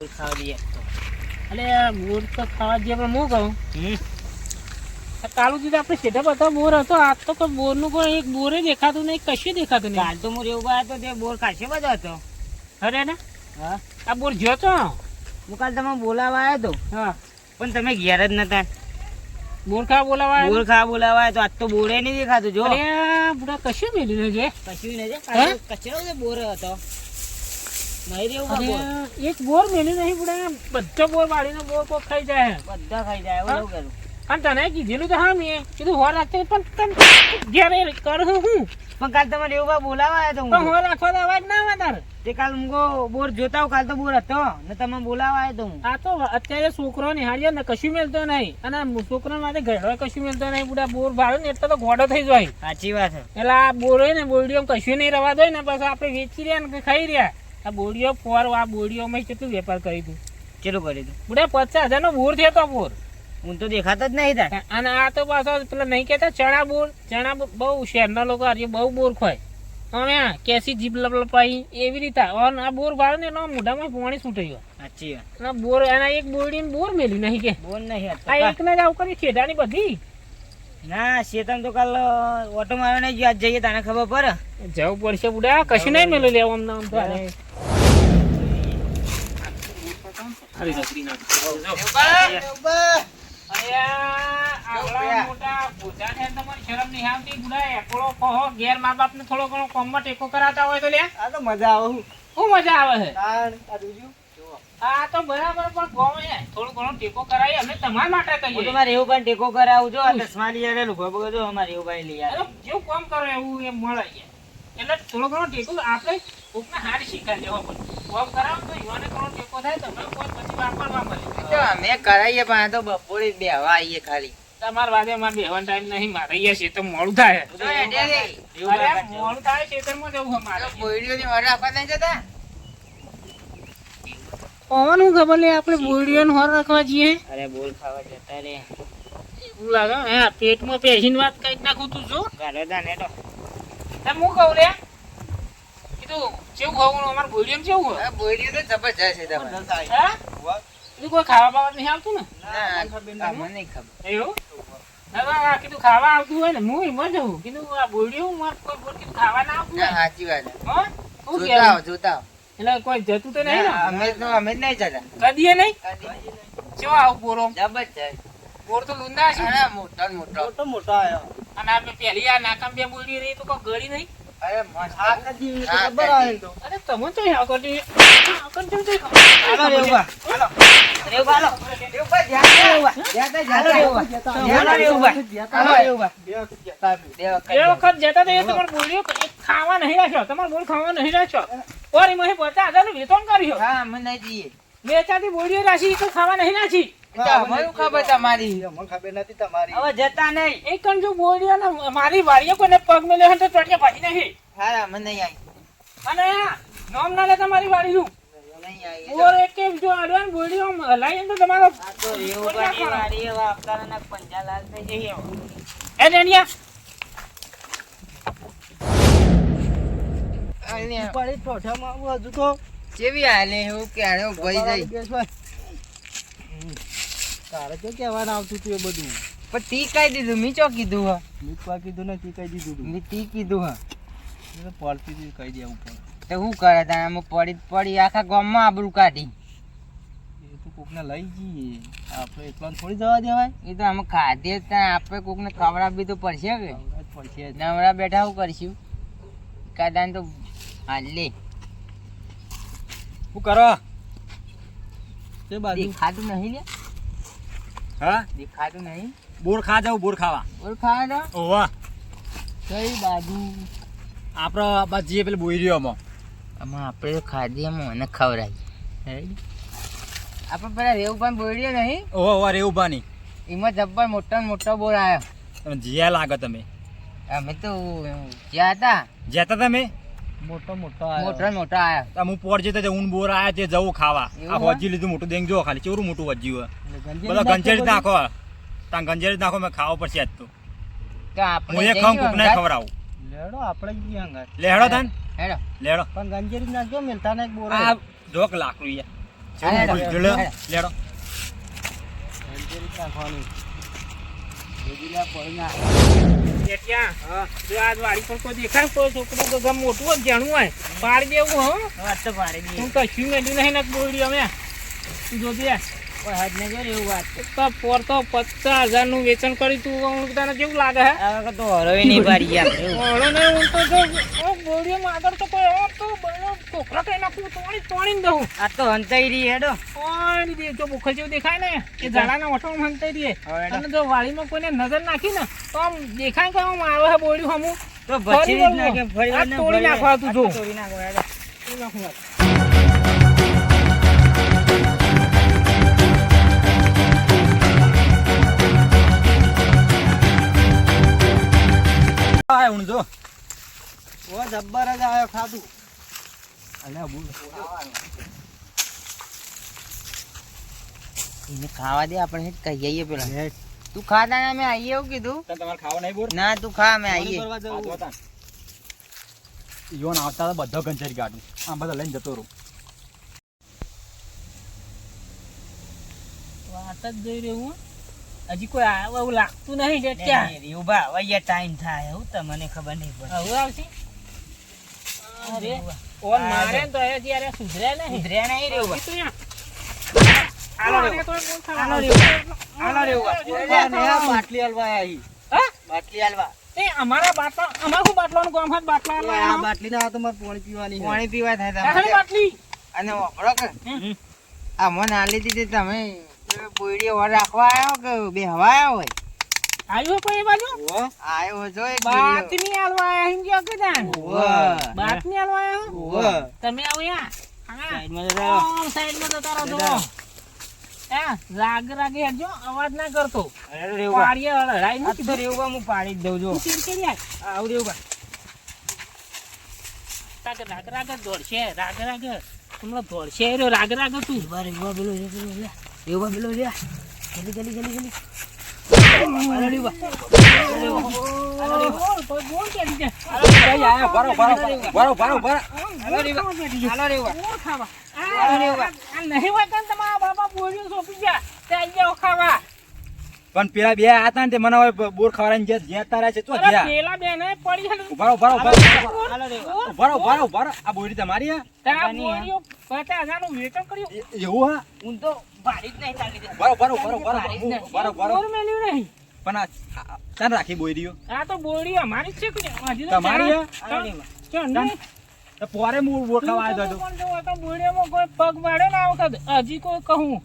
ખાવા દઈએ તો. એટલે તો ખાવા જઈએ પણ હું કહું આ કાલુ દીધા આપણે સીધા બધા બોર હતો. આજ તો કોઈ બોરનું કોઈ એક બોરે દેખાતું નહીં કશું દેખાતું નહીં. કાલ તો હું રેવું ગયા તો તે બોર ખાસો બધો હતો. અરે ને? હા. આ બોર જ્યો તો? હું કાલ તમે બોલાવા આવ્યો તો. હા. પણ તમે ઘેર જ નતા. બોર ખાવા બોલાવા બોર ખાવા બોલાવા તો આજ તો બોરે નહીં દેખાતું જો. અરે બુડા કશું મેળ્યું છે કશું નહીં કચરો બોરો હતો. એક બોર મેળ્યું નહીં બુડા બધો બોર વાળીને બોર કોક ખાઈ જાય બધા ખાઈ જાય એવું એવું કરું. અને તને કીધેલું તો હા મેં. કીધું હોર રાખતે પણ તને ઘેરે કરું હું. પણ કાલ તમે બા બોલાવા તો પણ હોર રાખવા તો અવાજ ના આવે તારે. તે કાલ મુકો બોર જોતા હું કાલ તો બોર હતો. ને તમે બોલાવા આવ્યો તો હું. આ તો અત્યારે છોકરો નિહાળીએ ને કશું મેળતો નહીં. અને છોકરા માટે ઘરડો કશું મેળતો નહીં બુડા બોર ભાડો ને એટલે તો ઘોડો થઈ જાય. સાચી વાત છે. એટલે આ બોર હોય ને બોરડીઓ કશું નહીં રવા દો ને પછી આપણે વેચી રહ્યા ને ખાઈ રહ્યા. આ બોડીઓ ફોર આ બોડીઓમાં કેટલું વેપાર કરી દઉં કેટલું કરી દઉં બુડા પચાસ હજારનો બોર થયો તો બોર. હું તો દેખાતો જ નહીં થાય અને આ તો પાછો પેલા નહીં કહેતા ચણા બોર ચણા બહુ શહેરના લોકો આજે બહુ બોર ખોય. અમે કેસી જીભ લપલપાઈ એવી રીતે અને આ બોર ભાડે ને એના મોઢામાં પાણી છૂટી ગયો. સાચી વાત. અને બોર એના એક બોરડી બોર મેલ્યું નહીં કે. બોર નહીં. આ એક ને જ આવું કરી છેડાની બધી. ના શેતન તો કાલ ઓટો મારવા નહીં આજ જઈએ તને ખબર પડે. જવું પડશે બુડા કશું નહીં મેલું લેવું આમ તો ટેકો કરાવી અમે તમારા માટે હું તમારે એવું પણ ટેકો કરાવું જો આ ચશ્મા લઈ આવેલું ભગવો અમારે એવું ભાઈ લઈ આવે. જેવું કામ કરો એવું એમ મળે એટલે થોડો ઘણો ટેકો આપણે કોકને હાર શીખાય જવા પડે કામ કરાવો તો યુવાને ઘણો ટેકો થાય તમે કોઈ અમે કરાઈએ પણ આ તો બપોરે બેહવા આવીએ ખાલી. તમાર વાદે અમારે બેહવાનો ટાઈમ નહીં મારે અહીંયા છે તો મોડું થાય. મોડું થાય ખેતરમાં જવું મારે પવન હું ખબર લે આપણે બોડીઓને હોર રાખવા જઈએ. અરે બોલ ખાવા જતા રે. એવું લાગે હે પેટમાં પેહીન વાત કઈ નાખું તું જો. ગાડો તા ને તો. એમ હું કહું રે કીધું કેવું ખાવું અમારે બોડીઓમાં કેવું હોય. બોયડી તો જબરજસ્ત છે તમારે. હા? કીધું કોઈ ખાવા બાવા નહીં આવતું ને? મને નહીં ખબર. એવું? હવે કીધું ખાવા આવતું હોય ને હું એમાં જવું કીધું આ બોડીઓ મારે કોઈ બોલ કીધું ખાવા ના આવતું સાચી વાત હા? શું કહેવું? જોતા એટલે કોઈ જતું તો નહીં ને? અમે તો અમે જ નહીં જતા. કદીએ નહીં? ચેવો આવું પોરો? જબરજસ્ત. પોર તો લુંદા છે. અરે મોટો મોટો. મોટો મોટો આવ્યો અને આપણે પહેલી આ નાકામ બે બોલી રહી તો કોઈ ગળી નહીં? અરે મસ્ત. કદી ખબર આવે તો. અરે તમે તો આ આ હાલો હાલો. ખાવા નહીં રાખ્યો તમારે ખબર તમારી ખબર નથી તમારી જતા નહીં એક કણ જો બોડીઓ ને મારી વાડીઓ કોઈને પગ મેલ્યો તો ભાજી નહીં હા. મને નહીં આવી અને નામ ના લે તમારી વાડીનું નહીં આવી ઓર એક કે જો. અડવાન બોડીઓ હલાઈ તો તમારો આ તો રેવબાની વાડી હવે આપતાના પંજા લાલ થઈ જઈએ એ ડેનિયા. ઉપાડી ઠોઠામાં આવું હજુ તો. જેવી હાલે એવું કે હારે ભાઈ જાય. તારે તો કહેવાનું આવતું હતું એ બધું? પણ તી કઈ દીધું મી ચો કીધું હા? મીઠવા કીધું નથી કહી દીધું તું. મી તી કીધું હા. તો પડતી કહી દેવું પડે તો શું કરે તને અમે પડી પડી આખા ગામમાં આબરું કાઢી. એ તો કોકને લઈ જઈએ. આપણે એકલા થોડી જવા દેવાય. એ તો અમે ખાધીએ જ ત્યાં આપણે કોકને ખવડાવવી તો પડશે કે પડશે જ. નવરા બેઠા શું કરશું? કાદાને તો હાલે. શું કરો? તે બાજુ. ખાતું નહીં લે. હા? દેખાતું નહીં. બોર ખા જાવ બોર ખાવા. બોર ખાવા ઓવા. કઈ બાજુ? આપણો બસ જઈએ બોઈ રહ્યો આમાં. આપણે ખાધીએ ખાધી એમ મને ખવડાવી આપણે પેલા રેવું પણ બોલ્યો નહીં? ઓવા ઓવા રેવું બાની એમાં જબ્બર મોટા મોટો બોર આવ્યો તમે જીયા લાગો તમે. અમે તો જ્યાં હતા. જતા તમે? મોટો મોટો મોટો મોટો આવ્યો તમે હું પોર જતો ઊન બોર આયા તે જવું ખાવા. આ હોય? વજી લીધું મોટું દેંગ જો ખાલી ચેવડું મોટું વજ્યું હોય? બધા ગંજેરી નાખો. તાં ગંજેરી નાખો મેં ખાવા પડશે આજ તો. હું એ ખાઉં કોક ખવડાવું. લેડો આપણે લેહડો તાન. હેડો. લેહડો પણ ગંજેરી નાખજો મિલતા ને એક બોરો આ ઢોક લાકડું યાર ચેવું મોટું હેડો, લે, લેડો. જેઠિયા, જો વાડી પર કોઈ કોઈ છોકરું તો મોટું હોય હોય. પાડી દેવું હો. વાત તો પાડી દઈએ. હું કશું મેળ્યું નહીં બોલ્યું અમે તું જોજે પોર તો પચાસ હજારનું વેચાણ કરી તું તને કેવું લાગે હે આ તો હરોય નહીં પાડી યાર. એવું. ને હું તો જો ઓ બોડીઓમાં આગળ તો કોઈ આમ તો બળો છોકરા કઈ નાખું તોડી તોડી દઉં આ તો હંતાઈ રહી હેડો. ઓય દે જો બુખલ જેવું દેખાય ને એ ઝાડાના હંતાઈ હવે હેડો. અને જો વાડીમાં કોઈને નજર નાખી ને તો આમ દેખાય કે આમ આવે હે હમું તો ભચી નાખે, ફરી તોડી નાખવા તું જો. તોડી નાખો હેડો. ઓ જબ્બર જ આવ્યો ખાધું. એને ખાવા દે આપણે હેઠ કહી આવીએ પેલા. તું ખાતા ને અમે આવીએ એવું કીધું? તમારે ખાવા નહીં બોલ ના તું ખા અમે આવીએ યોન. આવતા બધો કંચરી કાઢું આ બધા લઈને જતો રહું વાત જ જોઈ રહ્યો હું. હજી કોઈ આવે એવું લાગતું નહીં છે ત્યાં ઊભા હવે ટાઈમ થાય. એવું તમને ખબર નહીં પડે. હવે આવશે? અરે ઓન મારે તો એ જ્યારે સુધરે નહીં. સુધર્યા નહીં રે ઊભા. આલો રે. આલો રે આલો રે ઊભા. બાટલી હલવા આવી. હા? બાટલી હલવા. એ અમારા બાટલા અમારું બાટલાનું કામ હાથ બાટલા ના પાણી પીવાની પાણી પીવા થાય તમારે બાટલી? અને આમાં કે આ મને આલી દીધી તમે બોયડી ઓર રાખવા આવ્યો કે બે આવ્યો હોય? આવ્યો કોઈ બાજુ? આવ્યો છો એક બાતમી આલવા આયા એમ કહો કે જાણ ઓવે. આલવા આયા? તમે આવો યા. હા. જતા રહો. આમ જતા રહો જો. રાગ રાગે હેડજો અવાજ ના કરતો. પાડીએ હળાઈ મૂકી તો રે હું પાડી જ દઉં જો. તું ચીર કરી આય. આવ રે ઊભા. રાગ રાગ દોડશે રાગ રાગ તમને દોડશે રાગ રાગ તું બરાબર રે, પેલો રે. જલ્દી, જલ્દી, જલ્દી, જલ્દી. પણ પેલા બે હતા ને મને હવે બોર ખવડાવીને જે તારા છે તો પેલા બે ને પડી ભરો ભરો ભરો ભરો હાલો રે ઊભા. ઉભારો ઉભારો ઉભારો આ બોરી તમારી વેચાણ કર્યું. એવું હા? હું તો ભારી જ નહીં ચાલી દે. ઉભારો ઉભારો ઉભારો ઉભારો ભારી જ નથી. ઉભારો ઉભારો બોર મેલ્યું નહીં. પણ આ રાખી તો બોરડી અમારી છે કે તમારી ઊભા. પોરે મૂળ બોર આવ્યો હતો. બોરડીયામાં કોઈ પગ વાળે ને આ વખત હજી કોઈ કહું.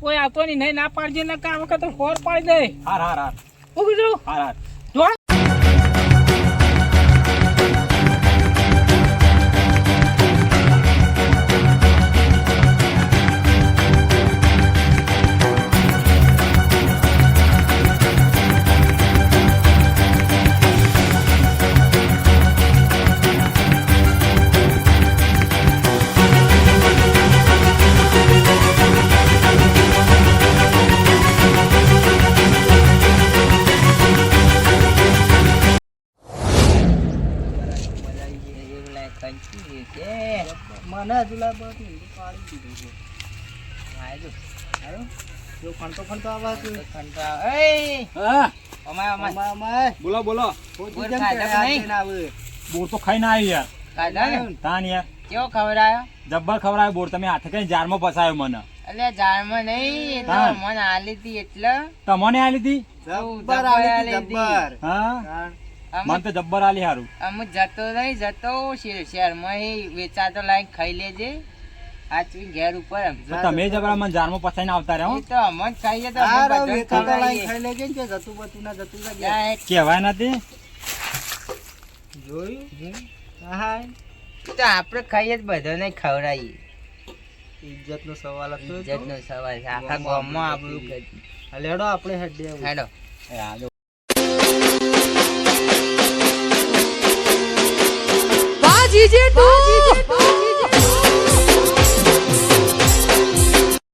કોઈ આવતો નહીં. નહીં ના પાડજે ને આ વખત ફોર પાડી દે. હાર હાર હાર. હું જો હાર હાર. મને હજુ ઊંધું પાડી દીધું છે. આવ્યો. આવ્યો? જો ફણતો ફણતો આવે છે. ફણતો આવે. એય! હા અમાય, અમાય. બોલો બોલો બોર ખાધા કે નહીં? બોર તો ખાઈને આવી યાર ખાધા ને? તાન યાર કેવો ખવડાયો? જબ્બર ખવડાવે બોર તમે હાથે કઈ જારમાં ફસાયો મને એટલે જાળમાં નહીં, એ તો મને આલી હતી એટલે. તમને આલી હતી જબ્બર આલી હતી. હા અમુક- મને તો જબ્બર આલી હારું. અમુક જતો નહીં જતો શેર- શહેરમાં એ વેચાતો લાઈન ખાઈ લેજે. આચવી ઘેર ઉપર એમ. તમે જબરા મને જારમાં ફસાઈને આવતા રહ્યા તો અમો જ ખાઈએ તો અમે બધાને ના ત્યાં એક કહેવાય નથી. તો આપણે ખાઈએ જ બધાને ખવડાવીએ. ઇજ્જતનો સવાલ હતો ઇજ્જતનો સવાલ છે. આખા ગામમાં આપણું લેડો આપણે હેડે હેડો. એ આ જો. વાજી જેટલું